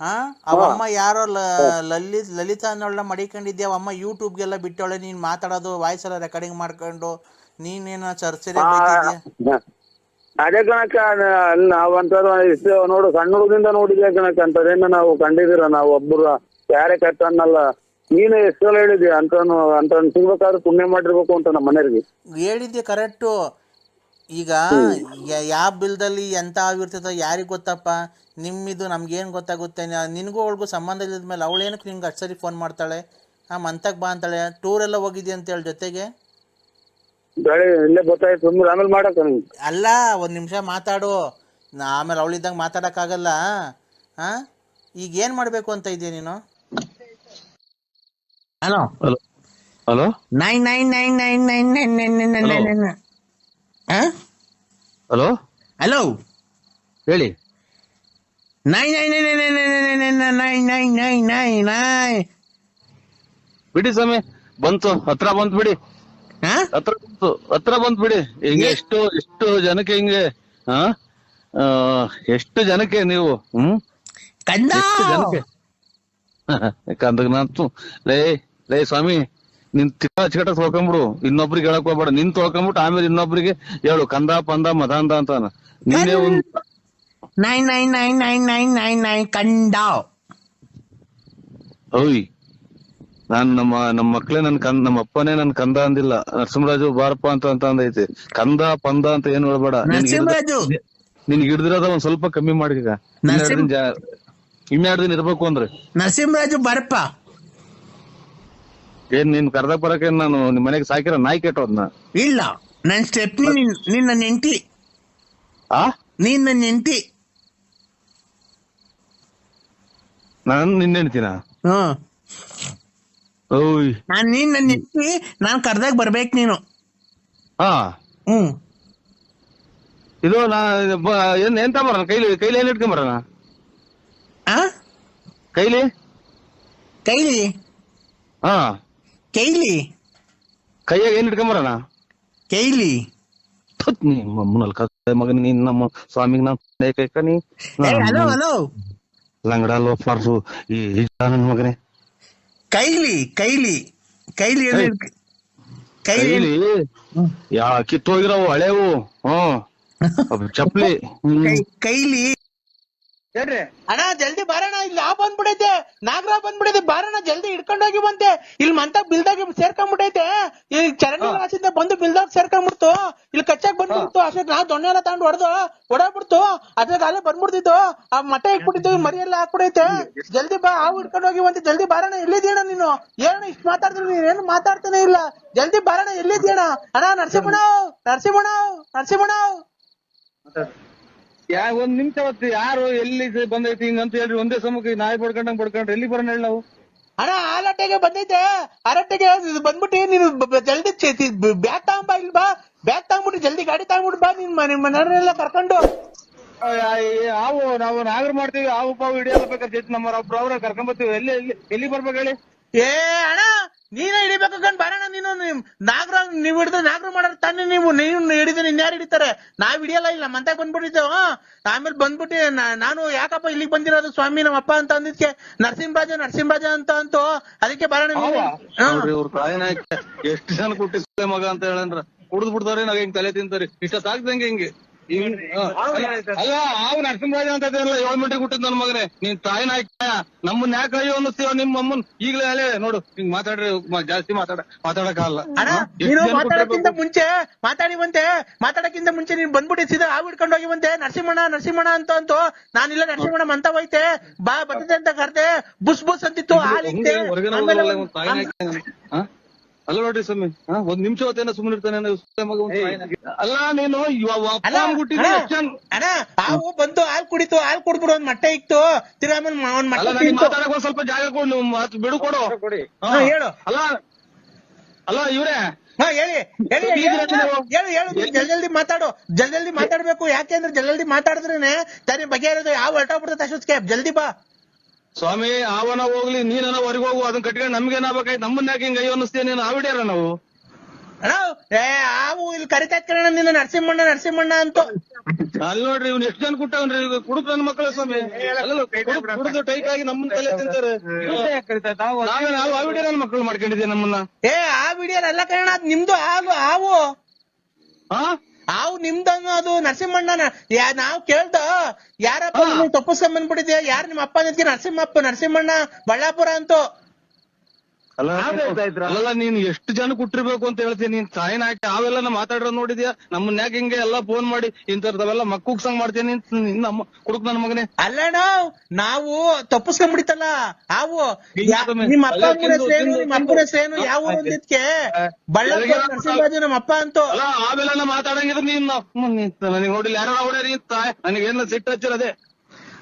ಆ ಅವಮ್ಮ ಯಾರೋ ಲ- ಲಲಿತ್ ಲಲಿತಾ ಅನ್ನೋಳ ಮಡಿಕೊಂಡಿದ್ಯಾ? ಅವಮ್ಮ ಯೂಟ್ಯೂಬ್ಗೆಲ್ಲ ಬಿಟ್ಟವಳೆ ನೀನ್ ಮಾತಾಡೋದು ವಾಯ್ಸ್ ಎಲ್ಲ ರೆಕಾರ್ಡಿಂಗ್ ಮಾಡ್ಕೊಂಡು ನೀನೇನ ಚರ್ಚೆ ಅದೇ ಕಣಕ್ಕ ನಾವಂತದ್ದು ಇಷ್ಟು ನೋಡು ಸಣ್ಣ ಹುಡುಗದಿಂದ ನೋಡಿದ್ಯಾ ಕಣಕ್ಕ ಅಂತದೇನ ನಾವು ಕಂಡಿದಿರ ನಾವು ಒಬ್ಬರು ಯಾರೇ ಕಟ್ಟ ಅನ್ನಲ್ಲ ನೀನು ಎಷ್ಟು ಸಲ ಅಂತ ಅಂತನು ಅಂತ ಸಿಗ್ಬೇಕಾದ್ರೆ ಪುಣ್ಯ ಮಾಡಿರ್ಬೇಕು ಅಂತ ನಮ್ಮ ಮನೆಯವ್ರಿಗೆ. ಹೇಳಿದ್ದೆ ಕರೆಕ್ಟು. ಈಗ ಯಾವ ಬಿಲ್ದಲ್ಲಿ ಎಂತ ಆಗಿರ್ತದ ಯಾರಿಗೆ ಗೊತ್ತಪ್ಪ? ನಿಮ್ಮಿದು ನಮ್ಗೇನು ಗೊತ್ತಾಗುತ್ತೆ? ನಿನಗೂ ಅವಳಿಗೂ ಸಂಬಂಧ ಇಲ್ಲದ ಮೇಲೆ ಅವಳೇನಕ್ಕೆ ನಿಮ್ಗೆ ಅಷ್ಟು ಸರಿ ಫೋನ್ ಮಾಡ್ತಾಳೆ? ಆ ಮಂತಕ್ಕೆ ಬಾ ಅಂತಾಳೆ. ಟೂರೆಲ್ಲ ಹೋಗಿದ್ಯಾ ಅಂತೇಳಿ ಜೊತೆಗೆ? ಇಲ್ಲೇ ಗೊತ್ತಾಯ್ತು ಸುಮ್ಮನೆ ಆಮೇಲೆ ಮಾಡಕ್ಕ ಅಲ್ಲ ಒಂದು ನಿಮಿಷ ಮಾತಾಡು ನಾ ಆಮೇಲೆ ಅವಳಿದ್ದಂಗೆ ಮಾತಾಡೋಕ್ಕಾಗಲ್ಲ ಹಾಂ ಈಗ ಏನು ಮಾಡಬೇಕು ಅಂತ ಇದೆಯಾ ನೀನು hello hello hello nine nine nine nine nine nine nine nine nine nine hello hello ಹೇಳಿ nine nine nine nine nine nine nine nine nine nine ಬಿಡಿ ಸ್ವಾಮಿ ಬಂತು ಹತ್ರ ಬಂತು ಬಿಡಿ ಹತ್ರ ಬಂತು ಹತ್ರ ಬಂತು ಬಿಡಿ. ಹಿಂಗೆ ಎಷ್ಟು ಎಷ್ಟು ಜನಕ್ಕೆ ಹಿಂಗೆ ಹಾ ಆ, ಎಷ್ಟು ಜನಕ್ಕೆ ನೀವು ಹ್ಮ್? ಕಂದ ಎಷ್ಟು ಜನಕ್ಕೆ? ಯಾಕಂದ್ರೆ ನಾನು ಲೇ ಲೇ ಸ್ವಾಮಿ ನಿನ್ ತಿಕ್ಕ ಹಚ್ಕಟ ತೊಳ್ಕೊಂಬಿಡು. ಇನ್ನೊಬ್ರಿಗೆ ಹೇಳಕ್ ಹೋಗ್ಬೇಡ. ನಿನ್ ತೊಳ್ಕೊಂಬಿಟ್ಟು ಆಮೇಲೆ ಇನ್ನೊಬ್ರಿಗೆ ಹೇಳು. ಕಂದ ಪಂದ ಮದಾಂದ ಅಂತಾನ ನೀನೇ ಒಂದ್ nine nine nine nine nine nine nine ಕಂಡ ಓಯ್ ನಾನ್ ನಮ್ಮ ನಮ್ಮ ಮಕ್ಳೇ ನನ್ ಕಂದ ನಮ್ಮ ಅಪ್ಪನೇ ನನ್ ಕಂದ ಅಂದಿಲ್ಲ. ನರಸಿಂಹರಾಜು ಬಾರಪ್ಪ ಅಂತ ಅಂತ ಅಂದೈತೆ. ಕಂದ ಪಂದ ಅಂತ ಏನ್ ಹೇಳ್ಬೇಡ. ನರಸಿಂಹರಾಜು! ನಿನ್ಗೆ ಹಿಡ್ದಿರೋದ ಒಂದ್ ಸ್ವಲ್ಪ ಕಮ್ಮಿ ಮಾಡಿ ಈಗ ಇನ್ನೆರಡು ದಿನ ಇರ್ಬೇಕು ಅಂದ್ರೆ. ನರಸಿಂಹರಾಜು ಬಾರಪ್ಪ! ಏನ್ ನಿನ್ ಕರ್ದ ಬರಕ್ಕೆ ನಾನು ನಿಮ್ ಮನೆಗೆ ಸಾಕಿರೋ ನಾಯಿ ಕೆಟ್ಟೋದ್ನ? ಇಲ್ಲ. ನನ್ ಸ್ಟೆಪ್ ನಿನ್ನ ನೆಂಟಿ. ಆ? ನೀನ್ ನನ್ನ ನೆಂಟಿ. ನಾನು ನಿನ್ನೆ ಹೇಳ್ತೀನ ಹ್ಮ್. ಓಯ್. ನಾನ್ ನೀನ್ ನನ್ನ ನೆಂಟಿ ನಾನ್ ಕರ್ದಾಗ ಬರ್ಬೇಕು ನೀನು. ಹಾ. ಹ್ಮ್ ಇದು ನಾ ಬ- ಏನ್ ಎಂತ ಬರೋಣ ಕೈಲಿ ಕೈಲಿ ಏನ್ ಇಟ್ಕೊಂಡ್ ಬರೋಣ ಆ? ಕೈಲಿ? ಕೈಲಿ? ಹಾ. ಕೈಲಿ? ಕೈಯಾಗ ಏನ್ ಇಟ್ಕೊಂಡ್ ಬರೋಣ ಕೈಲಿ? ಥುತ್ ನೀ ಮಮ್ಮನಲ್ಲಿ ಮಗನ ನೀನ್ ನಮ್ಮ ಸ್ವಾಮಿಗ್ ನಾ ಕೈಕ ನೀ ಹಲೋ ಹಲೋ. ಲಂಗಡ ಫಾರ್ಸು ಈ ನನ್ ಮಗನೇ. ಕೈಲಿ ಕೈಲಿ ಕೈಲಿ. ಕೈಲಿ ಕೈಲಿ ಯಾ ಕಿತ್ತೋಗಿರವು ಹಳೆವು ಹ್ಮ್ ಚಪ್ಲಿ ಹ್ಮ್. ಕೈಲಿ ಅಣ್ಣ ಜಲ್ದಿ ಬಾರಣ ಇಲ್ಲಿ ಆ ಬಂದ್ಬಿಡೈತೆ. ನಾಗರ ಬಂದ್ಬಿಡೈತೆ ಬಾರಣ ಜಲ್ದಿ ಹಿಡ್ಕೊಂಡೋಗಿ ಬಂತೆ. ಇಲ್ಲಿ ಮಂತ ಬಿಲ್ದಾಗ ಸೇರ್ಕೊಂಡ್ಬಿಟ್ಟೈತೆ ಇಲ್ಲಿ ಚರಂಡಿ ಆಚಿಂದ ಬಂದು ಬಿಲ್ದಾಗ ಸೇರ್ಕೊಂಡ್ಬಿಡ್ತು. ಇಲ್ಲಿ ಕಚ್ಚಾಕ್ ಬಂದ್ಬಿಡ್ತು ಅಷ್ಟೇ ನಾವ್ ದೊಣ್ಣೆ ಎಲ್ಲ ತಗೊಂಡು ಹೊಡೆದು ಹೊಡಾಬಿಡ್ತು ಅದ್ರಾಗ ಅಲ್ಲೇ ಬಂದ್ಬಿಡ್ತಿತ್ತು. ಆ ಮಠ ಮರಿಯಲ್ಲಾ ಮರಿ ಎಲ್ಲ ಹಾಕ್ಬಿಡೈತೆ. ಜಲ್ದಿ ಬಾ ಹಾವು ಹಿಡ್ಕೊಂಡೋಗಿ ಬಂತೆ. ಜಲ್ದಿ ಬಾರಣ ಎಲ್ಲಿದ್ದೀಣ ನೀನು? ಏನು ಇಷ್ಟು ಮಾತಾಡ್ತೀನಿ ನೀನ್? ಏನು ಮಾತಾಡ್ತಾನೆ ಇಲ್ಲ. ಜಲ್ದಿ ಬಾರಣ ಎಲ್ಲಿದ್ದೀಣ ಅಣ್ಣ ನರಸಿಂಹಣ್ಣ ನರಸಿಂಹಣ್ಣ ನರಸಿಂಹಣ್ಣ ಯಾ ಒಂದ್ ನಿಮಿಷ ಹೊತ್ತು ಯಾರು ಎಲ್ಲಿ ಬಂದೈತಿ ಹಿಂಗಂತ ಹೇಳಿ ಒಂದೇ ಸಮಕ್ಕೆ ನಾಯಿ ಬಡ್ಕೊಂಡಂಗ್ ಬಡ್ಕೊಂಡ್ರೆ ಎಲ್ಲಿ ಬರೋಣ ಹೇಳಿ ನಾವು? ಅಣ್ಣ ಆಲಟ್ಟೆಗೆ ಬಂದೈತೆ ಆರಟ್ಟೆಗೆ ಇದು ಬಂದ್ಬಿಟ್ಟು ನೀನು ಬ- ಬ- ಜಲ್ದಿ ಬ್ಯಾಗ್ ತಗೊಂಬ ಇಲ್ಲಿ ಬಾ. ಬ್ಯಾಗ್ ತಗೊಂಬಿಟ್ಟು ಜಲ್ದಿ ಗಾಡಿ ತಗೊಂಬಿಟ್ಟು ಬಾ ನಿನ್ ಮನೆ ಮನೆಯವರೆಲ್ಲ ಕರ್ಕೊಂಡು. ಹಾವು ನಾವು ನಾಗರ ಮಾಡ್ತೀವಿ ಹಾವು ಪಾವು ಹಿಡಿಯಲ್ಲ ಬೇಕಾದ್ರೆ ನಮ್ಮ ಅವ್ರ ಅವ್ರ ಕರ್ಕೊಂಡ್ ಬರ್ತೀವಿ. ಎಲ್ಲಿ ಎಲ್ಲಿ ಎಲ್ಲಿ ಬರ್ಬೇಕು ಹೇಳಿ? ಏ ಅಣ್ಣ ನೀನೇ ಹಿಡಿಬೇಕು ಕಣ್. ಬರೋಣ ನೀನು ನಿಮ್ ನಾಗರ ನೀವ್ ಹಿಡಿದ್ರೆ ನಾಗರ ಮಾಡಾರ ತಾನೇ ನೀವು. ನೀವು ಹಿಡಿದ್ರೆ ಇನ್ಯಾರು ಹಿಡಿತಾರೆ? ನಾವ್ ಹಿಡಿಯಲ್ಲ ಇಲ್ಲ ಮಂತಾಗ ಬಂದ್ಬಿಟ್ಟಿದ್ದೇವ ಆಮೇಲೆ ಬಂದ್ಬಿಟ್ಟು ನಾನು ಯಾಕಪ್ಪ ಇಲ್ಲಿಗೆ ಬಂದಿರೋದು? ಸ್ವಾಮಿ ನಮ್ಮ ಅಪ್ಪ ಅಂತ ಅಂದಿದ್ಕೆ ನರಸಿಂಹರಾಜ ನರಸಿಂಹರಾಜ ಅಂತ ಅಂತೂ. ಅದಕ್ಕೆ ಬರೋಣ ಎಷ್ಟು ಜನ ಕೊಟ್ಟಿಸ್ಲೆ ಮಗ ಅಂತ ಹೇಳಂದ್ರ? ಕುಡಿದ್ ಬಿಡ್ತಾರೆ ನಾವ್ ಹಿಂಗ್ ತಲೆ ತಿಂತಾರೆ. ಇಷ್ಟ ಹಿಂಗೆ ಹಿಂಗ್-. ಅಲ್ಲ ಅವ್ ನರಸಿಂಹರಾಜ ಅಂತ ಇದೆಯಲ್ಲ ಏಳು ಮೀಟರ್ ಹುಟ್ಟಿದ್ ನನ್ ಮಗನೇ ನೀನ್ ತಾಯಿ ನಾಯ್ಕ ನಮ್ಮನ್ನ ಯಾಕೆ ಅಯ್ಯೋ ಅನ್ನಿಸ್ತೀವ ನಿಮ್ಮ ಅಮ್ಮನ್ ಈಗ್ಲೇ ನೋಡು ಹಿಂಗ್ ಮಾತಾಡ್ರಿ ಜಾಸ್ತಿ ಮಾತಾಡ ಮಾತಾಡಕಾಗಲ್ಲ? ನೀನು ಮಾತಾಡಕ್ಕಿಂತ ಮುಂಚೆ ಮಾತಾಡಿ ಬಂತೆ ಮಾತಾಡಕ್ಕಿಂತ ಮುಂಚೆ ನೀನ್ ಬಂದ್ಬಿಟ್ಟು ಸೀದಾ ಹಾವು ಹಿಡ್ಕೊಂಡು ಹೋಗಿ ಬಂತೆ ನರಸಿಂಹಣ್ಣ ನರಸಿಂಹಣ್ಣ ಅಂತ ಅಂತೂ ನಾನಿಲ್ಲ ನರಸಿಂಹಣ್ಣ ಅಂತ ಹೋಯ್ತೆ ಬಾ ಬರ್ತದೆ ಅಂತ ಕರ್ತೆ ಬುಸ್ ಬುಸ್ ಅಂತಿತ್ತು ಹಾಲಿತ್ತೆ ಅಲ್ಲ ನೋಡ್ರಿ ಸ್ವಾಮಿ ಹಾ ಒಂದ್ ನಿಮಿಷ ಹೊತ್ತೇನ ಸುಮ್ಮನೆ ಇರ್ತಾನೆ. ಅಲ್ಲ ನೀನು ಅಣ್ಣ, ಹಾವು ಬಂದು ಹಾಲ್ ಕುಡಿತು ಹಾಲ್ ಕುಡ್ಬಿಡು ಒಂದ್ ಮಟ್ಟೆ ಇತ್ತು ತಿರ್ಗಾ ಆಮೇಲೆ ಒಂದ್ ಮಟ್ಟೆ ಒಂದ್ ಸ್ವಲ್ಪ ಜಾಗ ಕೊಡು ಬಿಡು ಕೊಡು. ಹೇಳು. ಅಲ್ಲ ಅಲ್ಲ ಇವ್ರೆ. ಹಾ ಹೇಳಿ ಹೇಳಿ ಹೇಳು, ಹೇಳು ಜಲ್ ಜಲ್ದಿ ಮಾತಾಡು ಜಲ್ ಜಲ್ದಿ ಮಾತಾಡ್ಬೇಕು ಯಾಕೆಂದ್ರೆ ಜಲ್ ಜಲ್ದಿ ಮಾತಾಡಿದ್ರೇನೆ ತಾನೇ ಇರೋದು ಯಾವ ಹೊರಟೋಗ್ಬಿಡುತ್ತೆ ಅಷ್ಟೊತ್ತಿಗೆ ಜಲ್ದಿ ಬಾ. ಸ್ವಾಮಿ ಅವನ ಹೋಗ್ಲಿ ನೀನನ ಹೊರಗೆ ಹೋಗು ಅದನ್ನ ಕಟ್ಕೊಂಡು ನಮ್ಗೆ ಏನಾಗ್ಬೇಕಾಯ್ತು ನಮ್ಮನ್ನ ಯಾಕೆ ಹಿಂಗ ಅಯ್ಯೋ ಅನ್ನಿಸ್ತೀಯ ನೀನು? ಆವಿಡ್ಯಾರ ನಾವು? ಅಣ್ಣ ಏ ಆವು ಇಲ್ಲಿ ಕರಿತಾ ಇತ್ಕಣ ನಿನ್ನ ನರಸಿಂಹಣ್ಣ ನರಸಿಂಹಣ್ಣ ಅಂತ. ಅಲ್ಲಿ ನೋಡ್ರಿ ಇವ್ನ ಎಷ್ಟು ಜನ ಕುಟ್ಟವನ್ರಿ? ಕುಡುಕ್ ನನ್ನ ಮಕ್ಕಳ ಸ್ವಾಮಿ. ಅಲ್ಲ ಕುಡಿದು ಟೈಟ್ ಆಗಿ ನಮ್ಮನ್ನ ತಲೆ ತಿಂತಾರೆ. ನಾವೇ ನಾವು ಆವಿಡ್ಯ ನನ್ನ ಮಕ್ಕಳು ಮಾಡ್ಕೊಂಡಿದ್ದೀವಿ ನಮ್ಮನ್ನ? ಏ ಆ ವಿಡಿಯೋ ಅಲ್ಲ ಕಣ ಅದ್ ನಿಮ್ದು ಹಾಲು ಹಾವು ಹಾ ಹಾವು ನಿಮ್ದನ್ನು ಅದು ನರಸಿಂಹಣ್ಣ ನಾವ್ ಕೇಳ್ದ ಯಾರಪ್ಪ? ತಪ್ಪಸ್ಕೊಂಡ್ ಬಂದ್ಬಿಟ್ಟಿದ್ಯಾ? ಯಾರು ನಿಮ್ಮ ಅಪ್ಪ ನಿದ್ಕೆ ನರಸಿಂಹಪ್ಪ ನರಸಿಂಹಣ್ಣ ಬಳ್ಳಾಪುರ ಅಂತೂ. ಅಲ್ಲ ಅಲ್ಲ ನೀನ್ ಎಷ್ಟು ಜನ ಕುಟ್ಟಿರ್ಬೇಕು ಅಂತ ಹೇಳ್ತೀನಿ ನೀನ್ ಸಾಯಿನ ಹಾಕಿ ಅವೆಲ್ಲ ನಾ ಮಾತಾಡ್ರ ನೋಡಿದ್ಯಾ? ನಮ್ಮನ್ನ ಯಾಕೆ ಹಿಂಗೆ ಎಲ್ಲಾ ಫೋನ್ ಮಾಡಿ ಇಂತರ್ದವೆಲ್ಲ ಮಕ್ಕುಗ್ ಸಂಗ್ ಮಾಡ್ತೀನಿ ನೀನ್? ನಮ್ಮ ಕುಡುಕ್ ನನ್ನ ಮಗನೇ. ಅಲ್ಲಣ್ಣ ನಾವು ತಪ್ಪಿಸ್ಕೊಂಡ್ಬಿಡಿತಲ್ಲ ಸ್ವಾಮಿ, ನಿಮ್ಮ ಅಪ್ಪ ಅಲ್ಲ, ಹೆಸರೇನು ನಿಮ್ಮ ಅಪ್ಪನ ಹೆಸರೇನು ಯಾವ ನಮ್ಮ ಅಪ್ಪ ಅಂತೂ. ಅಲ್ಲ ಆಮೇಲೆ ಮಾತಾಡಂಗಿದ್ರೆ ನೀನ್ ನನಗೆ ನೋಡಿಲ್ಲ ಯಾರೋ ಹೊಡೆ ನೀನ್ ನನಗೆ ಏನ ಸಿಟ್ಟು ಹಚ್ಚಿರದೆ?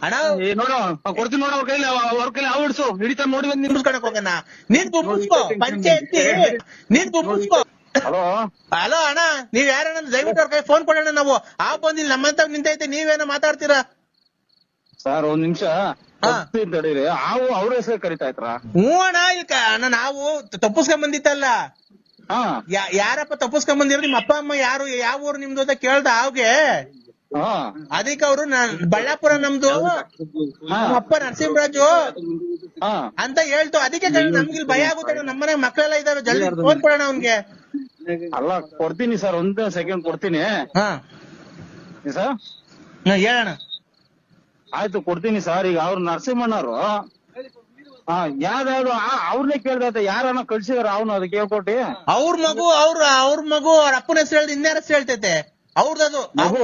ಅಣ್ಣ ನೋಡು ಕೊಡ್ತೀನಿ ನೋಡು ಅವ್ರ ಕೈಲಿ ಅವ- ಅವ್ರ ಕೈಲಿ ಅವ್ ಹಿಡ್ಸು ಹಿಡಿತಾ ನೋಡಿ ಬಂದ್ ನೀನು ದುಡ್ಸ್ಕೊಳಕ್ ಹೋಗೋಣ. ನೀನ್ ದುಡ್ಡಿಸ್ಕೋ ಪಂಚಾಯತಿ. ನೀನ್ ದುಡ್ಡಿಸ್ಕೋ ಹಲೋ? ಹಲೋ ಅಣ್ಣ ನೀವ್ ಯಾರಣ್ಣ ದಯವಿಟ್ಟು ಅವ್ರ ಕೈ ಫೋನ್ ಕೊಡೋಣ ನಾವು. ಆ ಬಂದಿಲ್ಲ ನಮ್ಮಂತ ನಿಂತೈತೆ ನೀವೇನೋ ಮಾತಾಡ್ತೀರಾ? ಸರ್ ಒಂದ್ ನಿಮಿಷ. ತಡೀರಿ. ಹಾವು ಅವ್ರ ಹೆಸರು ಕರಿತಾ ಇತ್ರ ಹ್ಞೂ ಅಣ್ಣ ಇಲ್ಲಿ ಅಣ್ಣ ನಾವು ತಪ್ಪಿಸ್ಕೊಂಡ್ ಬಂದಿತ್ತಲ್ಲ ಹಾ. ಯಾರಪ್ಪ ತಪ್ಪಿಸ್ಕೊಂಡ್ ಬಂದಿರೋ ನಿಮ್ಮ ಅಪ್ಪ ಅಮ್ಮ ಯಾರು? ಯಾವ ಊರು ನಿಮ್ದು ಅಂತ ಕೇಳ್ದ ಅವ್ಗೆ ಅದಕ್ಕೆ ಅವರು ಬಳ್ಳಾಪುರ ನಮ್ದು ನಮ್ಮ ಅಪ್ಪ ನರಸಿಂಹರಾಜು. ಅಂತ ಹೇಳ್ತು. ಅದಕ್ಕೆ ನಮ್ಗೆ ಭಯ ಆಗುತ್ತೆ. ನಮ್ಮ ನಮ್ಮನೆ ಮಕ್ಕಳೆಲ್ಲ ಇದಾವೆ ಜಲ್ದಿ ಫೋನ್ ಕೊಡೋಣ ಅವ್ನ್ಗೆ. ಅಲ್ಲ ಕೊಡ್ತೀನಿ ಸರ್. ಒಂದ್ ಸೆಕೆಂಡ್ ಕೊಡ್ತೀನಿ. ಸರ್? ಹೇಳೋಣ ಆಯ್ತು ಕೊಡ್ತೀನಿ ಸರ್. ಈಗ ಅವ್ರು ನರಸಿಂಹಣ್ಣವ್ರು. ಹಾ ಯಾವ್ದಾವ್ದು ಅವ್ರನ್ನೇ ಕೇಳ್ದೈತೆ ಯಾರನ್ನ ಕಳ್ಸಿದಾರ ಅವನು ಅದಕ್ಕೆ ಹೇಳ್ಕೊಟ್ಟಿ ಅವ್ರ ಮಗು ಅವ್ರ ಅವ್ರ ಮಗು ಅವ್ರ ಅಪ್ಪನ ಹೆಸರು ಹೇಳ್ದು ಇನ್ಯಾರ ಹೆಸರು ಹೇಳ್ತೈತೆ? ಅವ್ರದ್ದು. ಮಗು?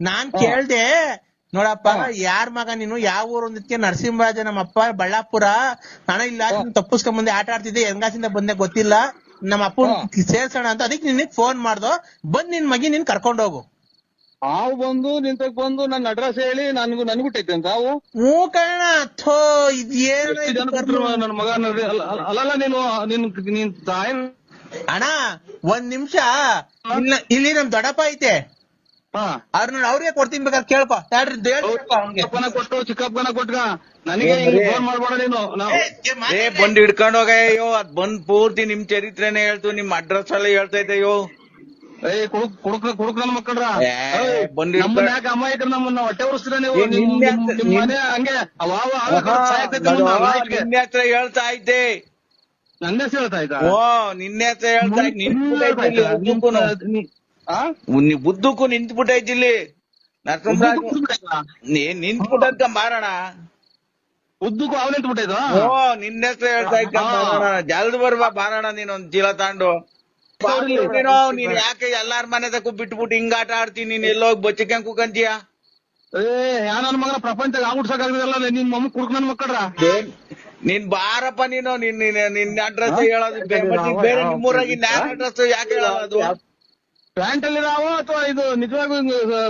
ನಾನ್ ಕೇಳ್ದೆ ನೋಡಪ್ಪ ಯಾರ್ ಮಗ ನೀನು? ಯಾವ ಊರು ಅಂದಿದ್ಕೆ ನರಸಿಂಹರಾಜ ನಮ್ಮ ಅಪ್ಪ ಬಳ್ಳಾಪುರ. ನಾನು ಇಲ್ಲ ನೀನ್ ತಪ್ಪಿಸ್ಕೊಂಡ್ ಬಂದೆ ಆಟ ಆಡ್ತಿದ್ದೆ ಹೆಂಗಾಸಿಂದ ಬಂದೆ ಗೊತ್ತಿಲ್ಲ. ನಮ್ಮ ಅಪ್ಪನ್ ಸೇರ್ಸೋಣ ಅಂತ ಅದಕ್ಕೆ ನಿನಗ್ ಫೋನ್ ಮಾಡ್ದೋ. ಬಂದ್ ನಿನ್ ಮಗಿ ನಿನ್ ಕರ್ಕೊಂಡ್ ಹೋಗು. ಹಾವು ಬಂದು ನಿಂತಕ್ ಬಂದು ನನ್ನ ಅಡ್ರೆಸ್ ಹೇಳಿ ನನ್ಗೂ ನನ್ಗುಟ್ಟೈತೆ ಅಂತ ಹಾವು? ಹ್ಞೂ ಕಣ ಥೋ ಇದ್ ಎಷ್ಟು ಜನ ಬಿಟ್ರು ನನ್ನ ಮಗ ಅಲ್ಲ ಅಲ್ಲ- ಅಲ್ಲಲ್ಲ ನೀನು ನಿನ್ ನಿನ್ ತಾಯಿ? ಅಣ್ಣ ಒಂದ್ ನಿಮಿಷ. ಇಲ್ಲಿ ನಮ್ ದೊಡ್ಡಪ್ಪ ಐತೆ. ಹಾ. ನೋಡಿ ಅವ್ರಿಗೆ ಕೊಡ್ತೀನಿ ಬೇಕಾದ್ರೆ ಕೇಳ್ಕೊ. ತಡ್ರಿ ಅವ್ನ್ಗೆ. ಚಿಕ್ಕಪ್ಪನ ಕೊಟ್ಟು ಚಿಕ್ಕಪ್ಪನ ಕೊಟ್ಗ. ನನಗೆ ಫೋನ್ ಮಾಡ್ಬೇಡ ನೀನು. ನಾವು ಏ. ಬಂದ್ ಹಿಡ್ಕೊಂಡ್ ಹೋಗ ಅಯ್ಯೋ ಅದ್ ಬಂದ್ ಪೂರ್ತಿ ನಿಮ್ ಚರಿತ್ರೆನೇ ಹೇಳ್ತು ನಿಮ್ ಅಡ್ರೆಸ್ ಎಲ್ಲ ಹೇಳ್ತೈತೆ ಅಯ್ಯೋ ಏ ಕುಡುಕ್ ಕುಡುಕ್ ಕುಡುಕ್ ನನ್ನ ಮಕ್ಕಳ್ರ. ಏ, ಬಂದ್ ಹಿಡ್ಕೊ- ನಮ್ಮನ್ನ ಯಾಕೆ ಅಮಾಯಕರು ನಮ್ಮನ್ನ ಹೊಟ್ಟೆ ಉರಿಸ್ತೀರ ನೀವು? ಏ, ನಿಮ್- ನಿನ್ನೆ ನಿಮ್- ಅಂತ- ನಿಮ್ ಮನೆ ಹಂಗೆ ಅವ ಅವ ಅವ ಕರ್ದ್ ಸಾಯ್ತೈತೆ ನಮ್ಮನ್ನ, ನಾಯಿಗೆ. ನಿನ್ನೆ ಹತ್ರ ಹೇಳ್ತಾ ಇದ್ದೆ. ನನ್ನ ಹೆಸರು ಹೇಳ್ತಾ ಇದ್ದ? ಓ ನಿನ್ನೆ ಹತ್ರ ಹೇಳ್ತಾ ಇದ್ದೆ. ನಿನ್ ಬುದ್ದಕ್ಕೂ ನಿಂತ್ಬಿಟ್ಟೈತಿ ಇಲ್ಲಿ ನರಸಿಂಹರಾಜ್ ನೀ ನಿಂತ್ಬಿಟ್ಟದ್ಕ ಮಾರಣ. ಉದ್ದಕ್ಕೂ ಅವ್ ನಿಂತು ಬಿಟ್ಟಿದ್ದು ಓ ನಿನ್ನ ಹೆಸರು ಹೇಳ್ತಾ ಇದ್ದ ಮಾರಣ. ಜಲ್ದ್ ಬರ್ಬಾ ಬಾರಣ ನೀನ್ ಒಂದ್ ಚೀಲ ತಾಂಡು. ನೀನು ಯಾಕೆ ಎಲ್ಲಾರ ಮನೆ ತಕ್ಕ ಬಿಟ್ಬಿಟ್ಟು ಹಿಂಗ ಆಟ ಆಡ್ತೀನಿ? ನೀನ್ ಎಲ್ಲೋಗಿ ಬಚ್ಚಿಕೆ ಕುಕಂತೀಯ? ಏ ಯಾ ನನ್ ಮಗನ ಪ್ರಪಂಚ ಆಗ್ಬಿಡ್ಸಕ್ಕಾಗದಿಲ್ಲ ನಿನ್ ಮಮ್ಮ ಕುಡ್ಕ ನನ್ ಮಕ್ಕಳ್ರ? ನೀನ್ ಬಾರಪ್ಪ ನೀನು. ನಿನ್ ನಿನ್ ನಿನ್ನ ಅಡ್ರೆಸ್ ಹೇಳೋದು ಬೇರೆ ನಿಮ್ಮೂರಾಗಿ ನ್ಯಾನ್ ಅಡ್ರೆಸ್ ಯಾಕೆ ಹೇಳೋದು? ಪ್ಯಾಂಟ್ ಅಲ್ಲಿ ಇದಾವ ಅಥವಾ ಇದು ನಿಜವಾಗೂ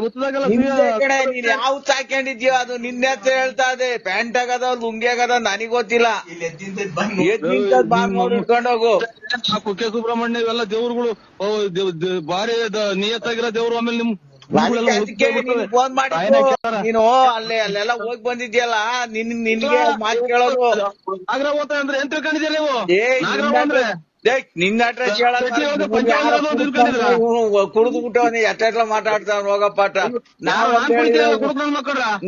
ಉತ್ತದಾಗೆಲ್ಲ ನಿಂದೆ ಕಡೆ ನೀನ್ ಯಾವ ಹಾಕೊಂಡಿದ್ಯೋ ಅದು ನಿನ್ನೆ ಹೆಸರು ಹೇಳ್ತಾ ಇದೆ. ಪ್ಯಾಂಟ್ ಆಗದ ಲುಂಗಿ ಆಗದ ನನಗ್ ಗೊತ್ತಿಲ್ಲ. ಎದ್ ನಿಂತದ್ ನೋಡಿ ಹೋಗು. ಕುಕ್ಕೆ ಸುಬ್ರಹ್ಮಣ್ಯ ಇವೆಲ್ಲ ದೇವ್ರುಗಳು ಓ ದೇವ್- ದೇವ್- ಭಾರಿ ದ- ನಿಯತ್ತಾಗಿರೋ ದೇವ್ರು ಆಮೇಲೆ ನಿಮ್ ಅದಕ್ಕೆ ಅದಕ್ಕೆ ನೀನ್ ಫೋನ್ ಮಾಡಿ ನೀನು ಅಲ್ಲೇ ಅಲ್ಲೆಲ್ಲ ಹೋಗಿ ಬಂದಿದ್ಯಲ್ಲ ನಿನ್ ನಿನ್ಗೆ ಮಾತು ಕೇಳೋದು. ಆಗ್ರ ಹೋತ ಅಂದ್ರೆ ಏನ್ ತಿಳ್ಕೊಂಡಿದ್ದೀರ ನೀವು? ಏ ನಾಗರ ಅಂದ್ರೆ ನಿನ್ನ ಅಡ್ರೆಸ್? ಕುಡಿದು ಬಿಟ್ಟವನಿ ಎಷ್ಟೆಲ್ಲ ಮಾತಾಡ್ತಾವ ಹೋಗಪ್ಪಾಟ ನಾವ್ ನಾನ್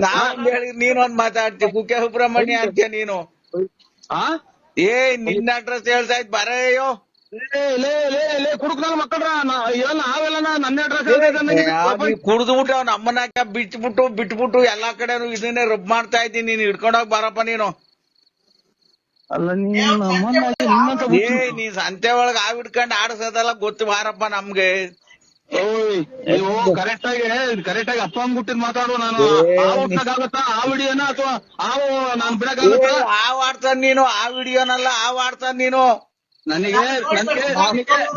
ನಾವ್ ನೀನೊಂದ್ ಮಾತಾಡ್ತಿ. ಕುಕ್ಕೆ ಸುಬ್ರಹ್ಮಣ್ಯ ಅಂತೀಯ ನೀನು. ಏ ನಿನ್ನ ಅಡ್ರೆಸ್ ಹೇಳ್ತಾ ಇದ್ ಬರೆಯೋ ಕುಡ್ದು ಬಿಟ್ಟು ಅವ್ನ ಅಮ್ಮನ ಬಿಟ್ಬಿಟ್ಟು ಬಿಟ್ಬಿಟ್ಟು ಎಲ್ಲಾ ಕಡೆ ಇದನ್ನೇ ರುಬ್ ಮಾಡ್ತಾ ಇದ್ದೀನಿ. ನೀನ್ ಹಿಡ್ಕೊಂಡೋಗ್ ಬರಪ್ಪ ನೀನು. ಅಲ್ಲ ನೀನು ನೀನ್ ಸಂತೆ ಒಳಗ ಆ ಹಿಡ್ಕೊಂಡ್ ಗೊತ್ತ ಗೊತ್ತು ಬಾರಪ್ಪ ನಮ್ಗೆ. ಓಯ್ ನೀವು ಕರೆಕ್ಟ್ ಆಗಿ ಕರೆಕ್ಟ್ ಆಗಿ ಅಪ್ಪ ಅಂದ್ಬಿಟ್ಟಿದ್ ಮಾತಾಡು ನಾನು. ಆ ವಿಡಿಯೋನ ಅಥವಾ ಆವು ನಾನ್ ಬಿಡಕ್ಕಾಗತ್ತಾ? ಆವ್ ಆಡ್ತಾನ ನೀನು ಆ ವಿಡಿಯೋನಲ್ಲ ಆ ಆಡ್ತಾನ ನೀನು. ನನಗೆ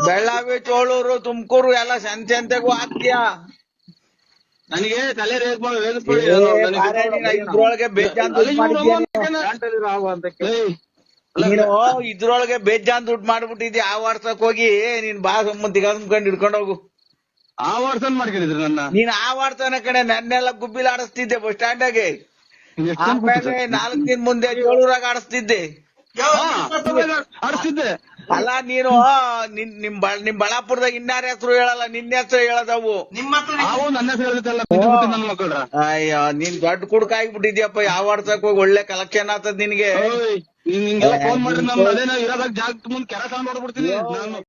ಬೆಳ್ಳಾವಿ ಚೋಳೂರು ತುಮಕೂರು ಎಲ್ಲ ಸಂತೆ ಸಂತೆಗೂ ಹಾಕ್ತೀಯ? ನನಗೆ ತಲೆ ರೇಗ್ ಬೇಜಾನ್ ನೀನು? ಇದ್ರೊಳಗೆ ಬೇಜಾನ್ ದುಡ್ಡು ಮಾಡ್ಬಿಟ್ಟಿದ್ದಿ ಆ ವಾಟ್ಸಪ್ ಹೋಗಿ ನೀನ್ ಬಾ ಸಂಬಂಧಿಗ ಕಂಡು ಹಿಡ್ಕೊಂಡು ಹೋಗು. ಆ ವಾಟ್ಸಪ್ ಮಾಡ್ಕೊಂಡಿದ್ರು ನನ್ನ? ನೀನ್ ಆ ವಾಟ್ಸಪ್ನ ಕಡೆ ನನ್ನೆಲ್ಲ ಗುಬ್ಬಿಲ್ ಆಡಿಸ್ತಿದ್ದೆ ಬಸ್ ಸ್ಟ್ಯಾಂಡ್ ಆಗಿ ಆಮೇಲೆ? ನಾಲ್ಕ್ ದಿನ ಮುಂದೆ ಜೋಳೂರಾಗ ಆಡಿಸ್ತಿದ್ದೆ. ಆಡ್ಸ್ತಿದ್ದೆ. ಅಲ್ಲ ನೀನು ನಿನ್ ನಿಮ್ ಬಳ್ಳಾಪುರದಾಗ ಇನ್ನಾರ ಹೆಸರು ಹೇಳಲ್ಲ ನಿನ್ನ ಹೆಸರು ಹೇಳದವು. ನಾವು ನನ್ನ ಹೆಸರು ಹೇಳ್ತಿದ್ದಲ್ಲ ಬಿಟ್ಟು ನನ್ನ ಮಕ್ಕಳ್ರ ಅಯ್ಯೋ ನೀನ್ ದೊಡ್ಡ ಕುಡ್ಕ ಆಗ್ಬಿಟ್ಟಿದ್ಯಪ್ಪ ಯಾವ ಅರ್ಥಕ್ಕೆ ಹೋಗಿ ಒಳ್ಳೆ ಕಲೆಕ್ಷನ್ ಆಗ್ತದ ನಿನ್ಗೆ. ಓಯ್ ನೀನ್ ಹಿಂಗೆಲ್ಲ ಫೋನ್ ಮಾಡಿದ್ರೆ ನಮ್ ಅದೇನೋ ಇರೋದಾಗ ಜಾಗ ಮುಂದ್ ಕೆಲಸ ಮಾಡ್ಬಿಡ್ತೀನಿ ಹೊಡ್ಬಿಡ್ತೀನಿ ನಾನು